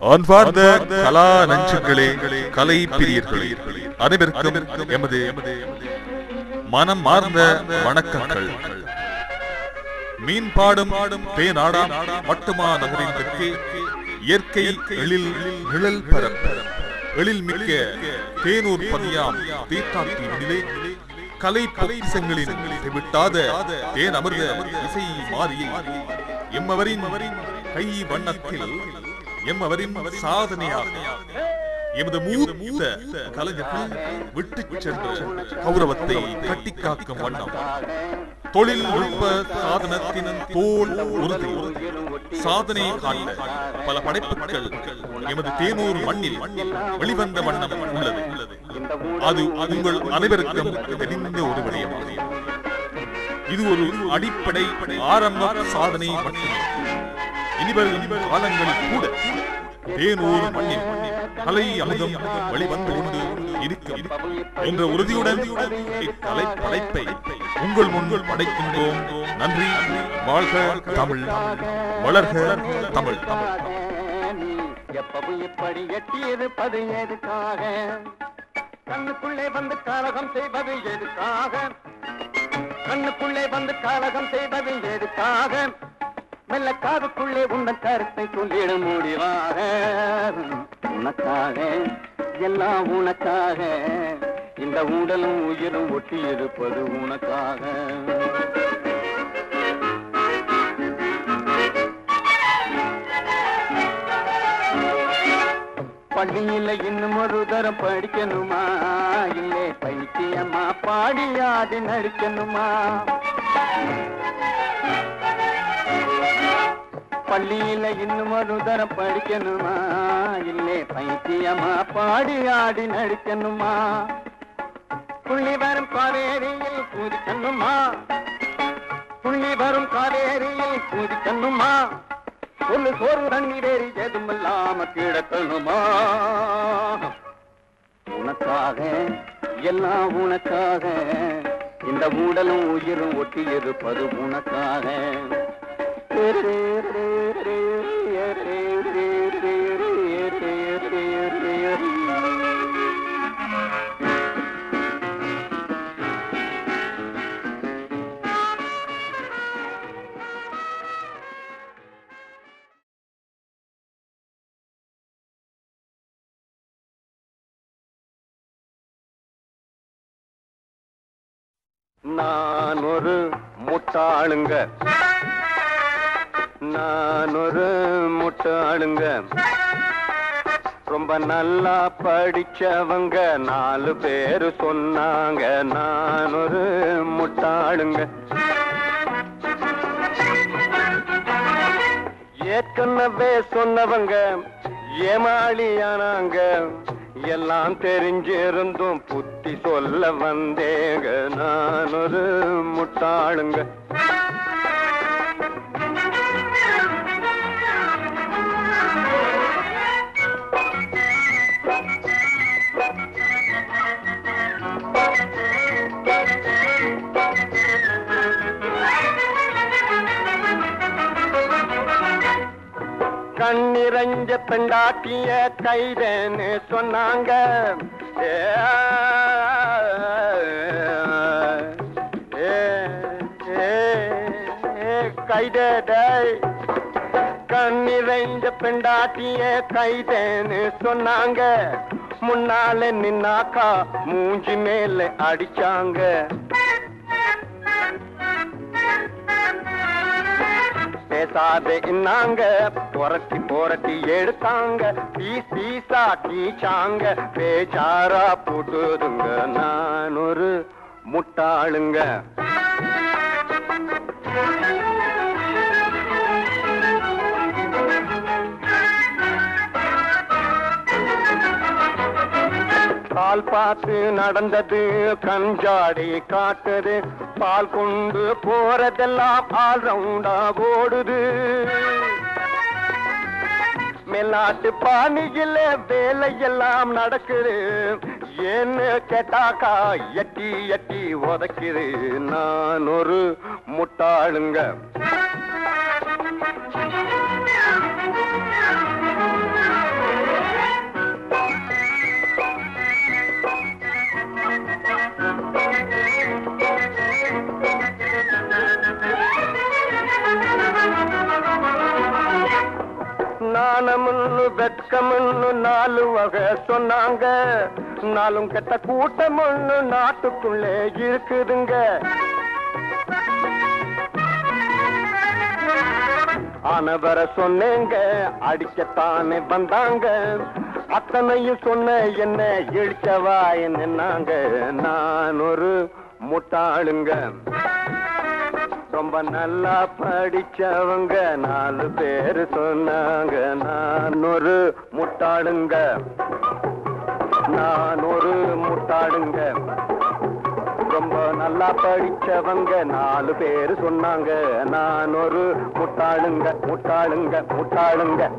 அன்பார்ந்த கலா நஞ்சுகளே கலை பிரியர்களே அனைவருக்கும் எமது மனம் மார்ந்த வணக்கங்கள். மீன் பாடும் தேனாடாம் மட்டுமா நகரின் தெற்கே இயற்கை எழில் நிழல் பரப்ப. எழில் மிக்க தேனூர் பதியாம் தீர்த்தாத்தினிலே கலை பொக்கிசங்களின் விட்டாத தேன் அமிர்த இசை மாறியை எம்மவரின் கை வண்ணத்தில் எம்மவரின் சாதனையாக எமது மூத்த கலைஞர்கள் விட்டுச் சென்ற கௌரவத்தை கட்டி காக்கும் வண்ணம் தொழில்நுட்ப சாதனத்தின் தோல் உறுதி சாதனை காட்ட பல படைப்புகள் எமது தேனூர் மண்ணில் வெளிவந்த வண்ணம் உள்ளது. அது உங்கள் அனைவருக்கும் தெரிந்த ஒரு விடயமாகும். இது ஒரு அடிப்படை ஆரம்ப சாதனை மட்டுமே. இனிவரும் காலங்களில் கூட. தேனூர் மண்ணில் கலை அமுதம் வழிவந்து கொண்டு இருக்கும் என்ற உறுதியுடன் இக்கலை படைப்பை உங்கள் முன்கள் படைக்கின்றோம். நன்றி. வாழ்க தமிழ். வளர்க தமிழ். தமிழ் எப்பவும் இப்படி எட்டி இருப்பது எதுக்காக கண்ணுக்குள்ளே வந்து காலகம் செய்வது எதுக்காக? கண்ணுக்குள்ளே வந்து காலகம் செய்வது எதுக்காக? மெல்ல காதுக்குள்ளே உந்தன் கருத்தை சொல்லிட முடிவாக. உனக்காக எல்லாம் உனக்காக. இந்த உடலும் உயிரும் ஒட்டி இருப்பது உனக்காக. பள்ளியில இன்னும் ஒரு தரம் படிக்கணுமா? இல்லே பைத்தியம்மா பாடியாது நடிக்கணுமா? பள்ளியில இன்னும் ஒரு தரம் படிக்கணுமா? இல்லே பைத்தியமா பாடி ஆடி நடிக்கணுமா? புள்ளி வரும் காவேரியில் பூதிக்கணுமா புள்ளி வரும் காவேரியில் பூதிக்கணுமா சொல்லு சோறு தண்ணீர் வேறு எதுமில்லாம கிடக்கணுமா? உனக்காக எல்லாம் உனக்காக. இந்த உடலும் உயிரும் ஒட்டி இருப்பது உனக்காக. நான் ஒரு முட்டாளுங்க. நான் ஒரு முட்டாளுங்க. ரொம்ப நல்லா படிச்சவங்க நாலு பேரு சொன்னாங்க. நான் ஒரு முட்டாளுங்க. ஏற்கனவே சொன்னவங்க ஏமாளியானாங்க. எல்லாம் தெரிஞ்சிருந்தும் புத்தி சொல்ல வந்தேங்க. நான் ஒரு முட்டாளுங்க. நிறைஞ்ச பெண்டாட்டிய கைதேன்னு சொன்னாங்க. ஏ, ஏ, ஏ, கண்ணிறைஞ்ச பெண்டாட்டிய கைதேன்னு சொன்னாங்க. முன்னால நின்னாக்கா மூஞ்சி மேல அடிச்சாங்க. பேசாதே இன்னாங்க. புரட்டி புரட்டி எடுத்தாங்க. பீஸ் சீசா கீச்சாங்க. பேச்சாரா போட்டுதுங்க. நான் ஒரு முட்டாளுங்க. கால் பார்த்து நடந்தது கஞ்சாடி காட்டுது பால் கொண்டு போறதெல்லாம் பால் ரவுண்டா ஓடுது. மேலாட்டு பாணியில வேலையெல்லாம் நடக்குது. ஏன்னு கேட்டாக்கா எட்டி எட்டி உதைக்குது. நான் ஒரு முட்டாளுங்க. நாணமுன்னு வெட்கமுன்னு நாலு வகை சொன்னாங்க. நாளும் கெட்ட கூட்டமுன்னு நாட்டுக்குள்ளே இருக்குதுங்க. ஆனவர சொன்னேங்க அடிக்கத்தானே வந்தாங்க. அத்தனையும் சொன்ன என்ன இழிச்சவா என்னங்க நான் ஒரு முட்டாளுங்க. ரொம்ப நல்லா படிச்சவங்க நாலு பேரு சொன்னாங்க. நான் ஒரு முட்டாளுங்க. நான் ஒரு முட்டாளுங்க. ரொம்ப நல்லா படிச்சவங்க நாலு பேரு சொன்னாங்க. நான் ஒரு முட்டாளுங்க முட்டாளுங்க முட்டாளுங்க.